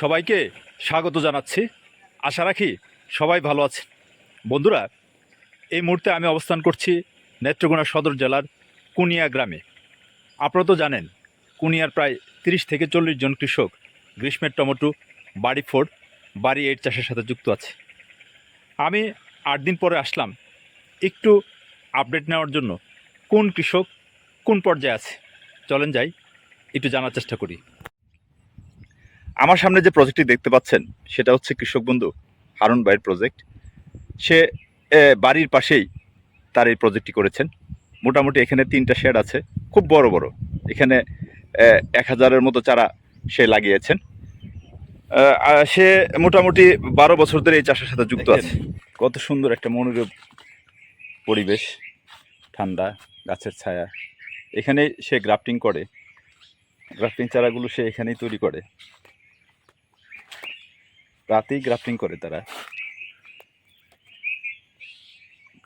সবাইকে স্বাগত জানাচ্ছি। আশা রাখি সবাই ভালো আছে বন্ধুরা, এই মুহূর্তে আমি অবস্থান করছি নেত্রকোনা সদর জেলার কুনিয়া গ্রামে। আপনারা তো জানেন, কুনিয়ার প্রায় তিরিশ থেকে চল্লিশ জন কৃষক গ্রীষ্মের টমেটো, বাড়ি ফোর বাড়ি এইট চাষের সাথে যুক্ত আছে। আমি আট দিন পরে আসলাম। একটু আপডেট নেওয়ার জন্য কোন কৃষক কোন পর্যায়ে আছে? চলেন যাই, একটু জানার চেষ্টা করি। আমার সামনে যে প্রজেক্টটি দেখতে পাচ্ছেন সেটা হচ্ছে কৃষক বন্ধু হারুন ভাইয়ের প্রজেক্ট সে বাড়ির পাশেই তার এই প্রজেক্টটি করেছেন। মোটামুটি এখানে তিনটা শেড আছে খুব বড় বড়। এখানে এক হাজারের মতো চারা সে লাগিয়েছেন। সে মোটামুটি বারো বছর ধরে এই চাষের সাথে যুক্ত আছে। কত সুন্দর একটা মনোরম পরিবেশ ঠান্ডা গাছের ছায়া। এখানে সে গ্রাফটিং করে। গ্রাফটিং চারাগুলো সে এখানেই তৈরি করে। রাতেই গ্রাফটিং করে তারা।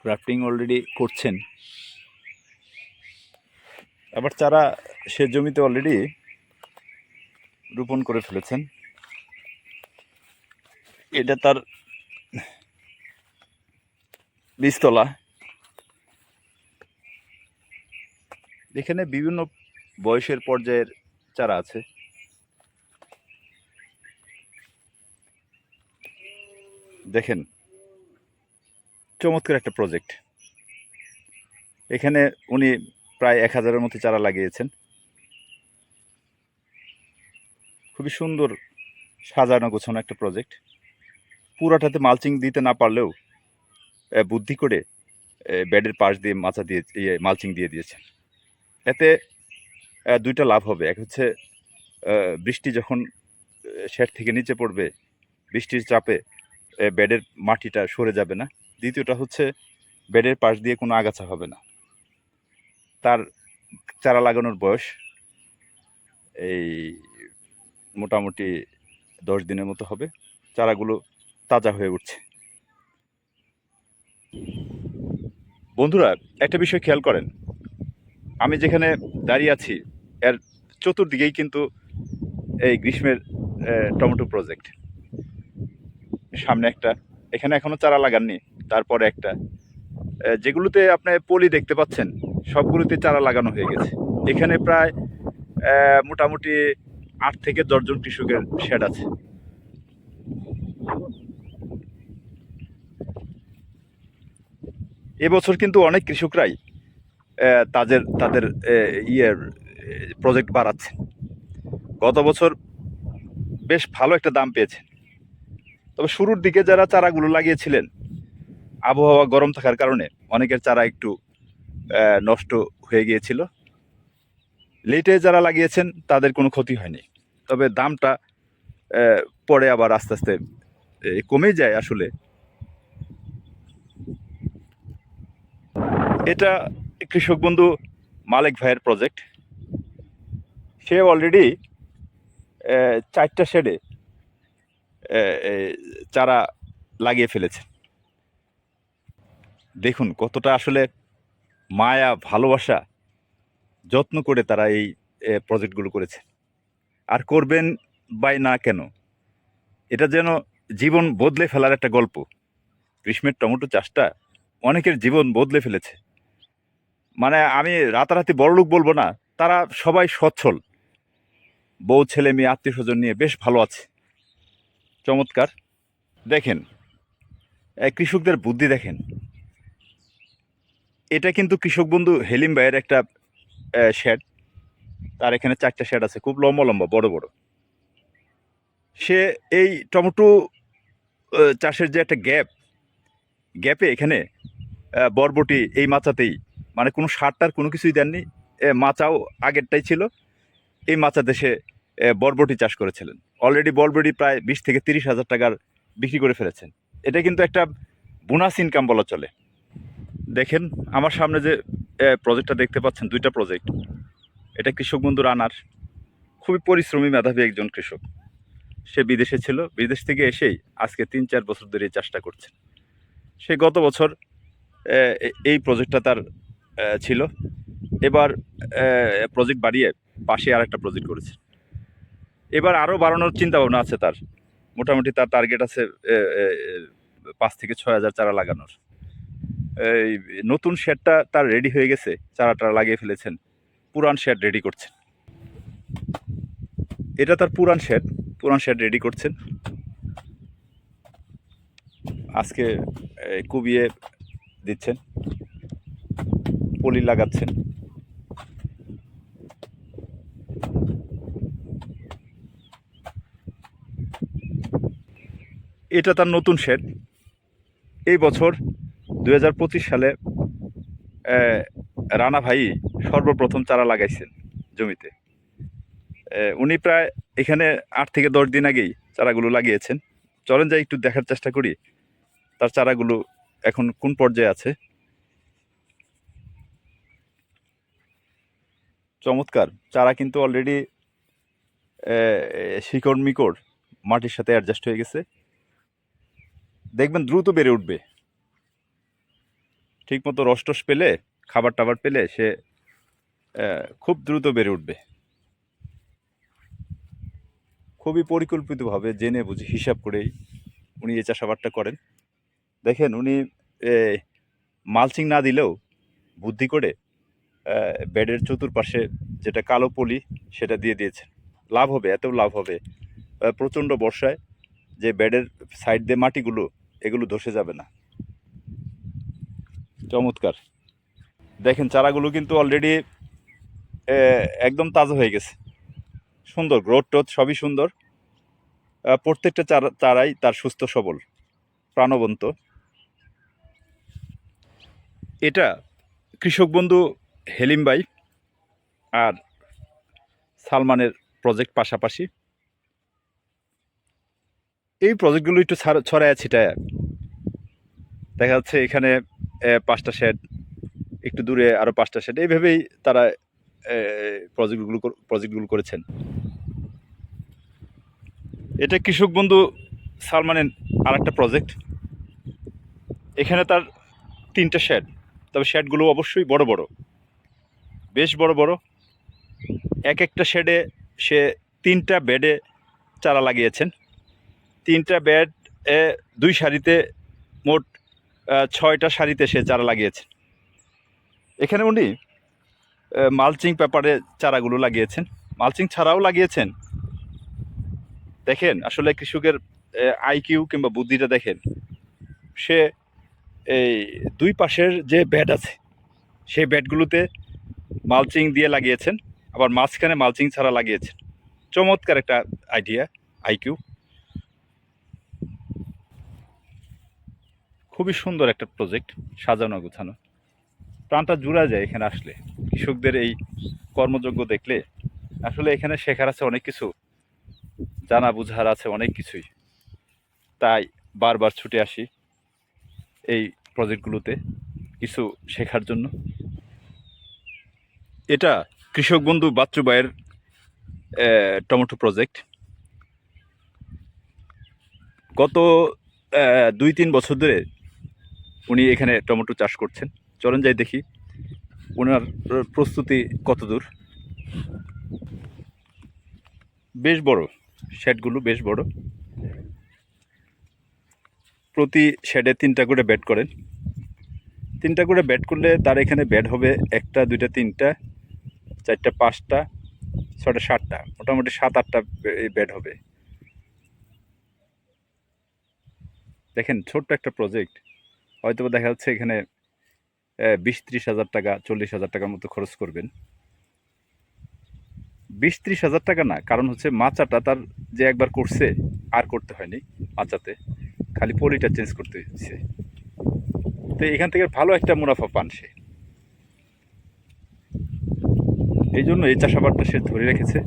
গ্রাফটিং অলরেডি করছেন। আবার চারা সে জমিতে অলরেডি রোপণ করে ফেলেছেন। এটা তার বীজতলা। এখানে বিভিন্ন বয়সের পর্যায়ের চারা আছে। দেখেন, চমৎকার একটা প্রজেক্ট এখানে উনি প্রায় এক হাজারের মতো চারা লাগিয়েছেন। খুবই সুন্দর সাজানো গোছানো একটা প্রজেক্ট পুরাটাতে মালচিং দিতে না পারলেও বুদ্ধি করে বেডের পাশ দিয়ে মাচা দিয়ে ইয়ে মালচিং দিয়ে দিয়েছেন। এতে দুইটা লাভ হবে। এক হচ্ছে বৃষ্টি যখন শেড থেকে নিচে পড়বে, বৃষ্টির চাপে বেডের মাটিটা সরে যাবে না। দ্বিতীয়টা হচ্ছে, বেডের পাশ দিয়ে কোনো আগাছা হবে না। তার চারা লাগানোর বয়স এই মোটামুটি দশ দিনের মতো হবে। চারাগুলো তাজা হয়ে উঠছে। বন্ধুরা, একটা বিষয় খেয়াল করেন। আমি যেখানে দাঁড়িয়ে আছি, এর চতুর্দিকেই কিন্তু এই গ্রীষ্মের টমেটো প্রজেক্ট সামনে একটা, এখানে এখনও চারা লাগাননি, তারপরে একটা। যেগুলোতে আপনি পলি দেখতে পাচ্ছেন, সবগুলোতে চারা লাগানো হয়ে গেছে। এখানে প্রায় মোটামুটি আট থেকে দশজন কৃষকের শেড আছে। এবছর কিন্তু অনেক কৃষকরাই তাদের তাদের ইয়ের প্রজেক্ট বাড়াচ্ছে। গত বছর বেশ ভালো একটা দাম পেয়েছেন তবে শুরুর দিকে যারা চারাগুলো লাগিয়েছিলেন, আবহাওয়া গরম থাকার কারণে অনেকের চারা একটু নষ্ট হয়ে গিয়েছিল। লেটে যারা লাগিয়েছেন, তাদের কোনো ক্ষতি হয়নি। তবে দামটা পরে আবার আস্তে আস্তে কমে যায় আসলে। এটা কৃষক বন্ধু মালিক ভাইয়ের প্রজেক্ট সে অলরেডি চারটা শেডে চারা লাগিয়ে ফেলেছে দেখুন কতটা আসলে মায়া, ভালোবাসা যত্ন করে তারা এই প্রজেক্টগুলো করেছে। আর করবেন বাই না কেন? এটা যেন জীবন বদলে ফেলার একটা গল্প। গ্রীষ্মের টমেটো চাষটা অনেকের জীবন বদলে ফেলেছে। মানে আমি রাতারাতি বড়লোক বলব না, তারা সবাই সচ্ছল। বউ, ছেলে, মেয়ে আত্মীয় স্বজন নিয়ে বেশ ভালো আছে। চমৎকার। দেখেন কৃষকদের বুদ্ধি দেখেন। এটা কিন্তু কৃষক বন্ধু হেলিম ভাইয়ের একটা শেড তার এখানে চারটা শেড আছে, খুব লম্বা লম্বা, বড় বড়। সে এই টমেটো চাষের যে একটা গ্যাপ গ্যাপে এখানে বরবটি এই মাচাতেই মানে কোনো সারটার কোনো কিছুই দেননি। মাচাও আগেরটাই ছিল। এই মাচাতে সে বরবটি চাষ করেছিলেন। অলরেডি বরবটি প্রায় বিশ থেকে তিরিশ হাজার টাকার বিক্রি করে ফেলেছেন। এটা কিন্তু একটা বোনাস ইনকাম বলা চলে। দেখেন, আমার সামনে যে প্রজেক্টটা দেখতে পাচ্ছেন, দুইটা প্রজেক্ট এটা কৃষক বন্ধু রানার। খুবই পরিশ্রমী মেধাবী একজন কৃষক। সে বিদেশে ছিল, বিদেশ থেকে এসেই আজকে তিন চার বছর ধরে চাষটা করছে সে গত বছর এই প্রজেক্টটা তার ছিল। এবার প্রজেক্ট বাড়িয়ে পাশে আর একটা প্রজেক্ট করেছে। এবার আরও বাড়ানোর চিন্তা ভাবনা আছে তার। মোটামুটি তার টার্গেট আছে পাঁচ থেকে ছয় হাজার চারা লাগানোর। এই নতুন শেডটা তার রেডি হয়ে গেছে চারা টারা লাগিয়ে ফেলেছেন। পুরান শেড রেডি করছেন। এটা তার পুরান শেড পুরান শেড রেডি করছেন। আজকে কুবিয়ে দিচ্ছেন, পলি লাগাচ্ছেন। এটা তার নতুন শেড এই বছর দু হাজার পঁচিশ সালে রানা ভাই সর্বপ্রথম চারা লাগাইছেন জমিতে। উনি প্রায় এখানে আট থেকে দশ দিন আগেই চারাগুলো লাগিয়েছেন। চলেন যাই একটু দেখার চেষ্টা করি তার চারাগুলো এখন কোন পর্যায়ে আছে। চমৎকার, চারা কিন্তু অলরেডি শিকড় মিকড় মাটির সাথে অ্যাডজাস্ট হয়ে গেছে। দেখবেন দ্রুত বেড়ে উঠবে। ঠিকমতো রস টস পেলে খাবার টাবার পেলে সে খুব দ্রুত বেড়ে উঠবে। খুবই পরিকল্পিতভাবে জেনে বুঝে হিসাব করেই উনি এই চাষাবাদটা করেন। দেখেন উনি মালচিং না দিলেও বুদ্ধি করে বেডের চতুর্পাশে যেটা কালো পলি সেটা দিয়ে দিয়েছেন। লাভ হবে এত লাভ হবে। প্রচণ্ড বর্ষায় যে বেডের সাইড দিয়ে মাটিগুলো এগুলো ধসে যাবে না। চমৎকার। দেখেন, চারাগুলো কিন্তু অলরেডি একদম তাজা হয়ে গেছে। সুন্দর গ্রোথ টোথ সবই সুন্দর। প্রত্যেকটা চারা, চারাই তার সুস্থ, সবল, প্রাণবন্ত। এটা কৃষক বন্ধু হেলিম ভাই আর সালমানের প্রজেক্ট পাশাপাশি। এই প্রজেক্টগুলো একটু ছাড়- ছড়ায় ছিটায় দেখা যাচ্ছে এখানে পাঁচটা শেড একটু দূরে আরও পাঁচটা শেড এইভাবেই তারা প্রজেক্টগুলো প্রজেক্টগুলো করেছেন। এটা কৃষক বন্ধু সালমানের আর একটা প্রজেক্ট এখানে তার তিনটা শেড তবে শেডগুলো অবশ্যই বড় বড়। বেশ বড় বড়। এক একটা শেডে সে তিনটা বেডে চারা লাগিয়েছেন। তিনটা এ দুই সারিতে মোট ছয়টা সারিতে সে চারা লাগিয়েছেন এখানে উনি মালচিং পেপারে চারাগুলো লাগিয়েছেন। মালচিং ছাড়াও লাগিয়েছেন। দেখেন, আসলে কৃষকের আইকিউ কিংবা বুদ্ধিটা দেখেন। সে এই দুই পাশের যে বেড আছে, সেই বেডগুলোতে মালচিং দিয়ে লাগিয়েছেন। আবার মাঝখানে মালচিং ছাড়া লাগিয়েছেন। চমৎকার একটা আইডিয়া আইকিউ খুবই সুন্দর একটা প্রজেক্ট সাজানো গোছানো। প্রাণটা জুড়া যায় এখানে আসলে। কৃষকদের এই কর্মযোগ্য দেখলে আসলে এখানে শেখার আছে অনেক কিছু, জানা বুঝার আছে অনেক কিছুই। তাই বারবার ছুটে আসি এই প্রজেক্টগুলোতে কিছু শেখার জন্য। এটা কৃষক বন্ধু বাচ্চুবাইয়ের টমেটো প্রজেক্ট গত দুই তিন বছর ধরে উনি এখানে টমেটো চাষ করছেন। চলেন যাই দেখি ওনার প্রস্তুতি কত দূর বেশ বড়, শেডগুলো বেশ বড়। প্রতি শেডে তিনটা করে ব্যাট করেন। তিনটা করে ব্যাট করলে তার এখানে ব্যাট হবে একটা, দুইটা, তিনটা, চারটা, পাঁচটা ছটা সাতটা। মোটামুটি সাত, আটটা ব্যাট হবে। দেখেন, ছোট্ট একটা প্রজেক্ট। হয়তো দেখা যাচ্ছে এখানে বিশ ত্রিশ হাজার টাকা, চল্লিশ হাজার টাকার মতো খরচ করবেন। বিশ ত্রিশ হাজার টাকা না, কারণ হচ্ছে মাচাটা তার যে একবার করছে, আর করতে হয়নি মাচাতে। খালি পলিটা চেঞ্জ করতে হচ্ছে তো এখান থেকে ভালো একটা মুনাফা পান সে। এই জন্য এই চাষাবাদটা সে ধরে রেখেছে।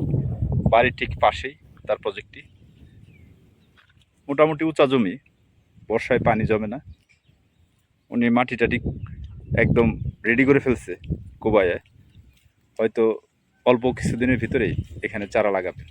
বাড়ির ঠিক পাশেই তার প্রজেক্টটি মোটামুটি উঁচা জমি, বর্ষায় পানি জমে না। উনি মাটি টাটি একদম রেডি করে ফেলছে কোবায় হয়তো অল্প কিছুদিনের ভিতরেই এখানে চারা লাগাবেন